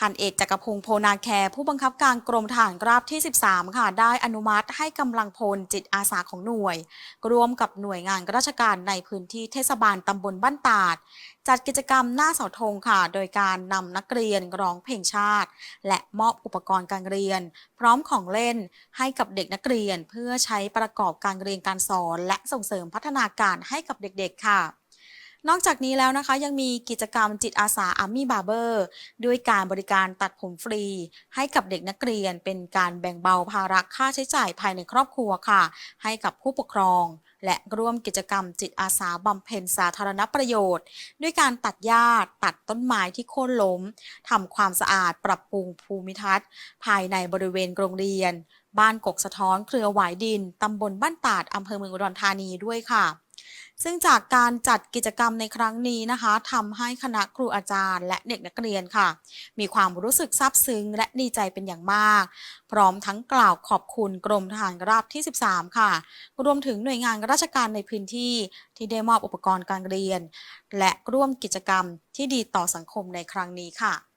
พันเอกจักรพงศ์โพนาแคร์ผู้บังคับการกรมทหารราบที่ 13 ค่ะ ได้อนุมัติให้กำลังพลจิตอาสาของหน่วย ร่วมกับหน่วยงานราชการในพื้นที่เทศบาลตำบลบ้านตาด จัดกิจกรรมหน้าเสาธงค่ะ โดยการนำนักเรียนร้องเพลงชาติ และมอบอุปกรณ์การเรียน พร้อมของเล่นให้กับเด็กนักเรียน เพื่อใช้ประกอบการเรียนการสอน และส่งเสริมพัฒนาการให้กับเด็กๆค่ะ นอกจากนี้แล้วนะคะยังมีกิจกรรมจิตอาสาอาร์มี่บาร์เบอร์ด้วยการบริการตัดผมฟรี ให้กับเด็กนักเรียน เป็นการแบ่งเบาภาระค่าใช้จ่ายภายในครอบครัวค่ะ ให้กับผู้ปกครอง และร่วมกิจกรรมจิตอาสาบำเพ็ญสาธารณประโยชน์ ด้วยการตัดหญ้าตัดต้นไม้ที่โค่นล้มทำความสะอาดปรับปรุงภูมิทัศน์ ภายในบริเวณโรงเรียน บ้านกกสะท้อนเครือหวายดินตำบลบ้านตาดอำเภอเมืองอุดรธานีด้วยค่ะ ซึ่งจากการจัดกิจกรรมในครั้งนี้นะคะทำให้คณะครูอาจารย์ และเด็กนักเรียนค่ะ มีความรู้สึกซาบซึ้งและดีใจเป็นอย่างมาก พร้อมทั้งกล่าวขอบคุณกรมทหารราบที่ 13 ค่ะ รวมถึงหน่วยงานราชการในพื้นที่ที่ได้มอบอุปกรณ์การเรียน และร่วมกิจกรรมที่ดีต่อสังคมในครั้งนี้ค่ะ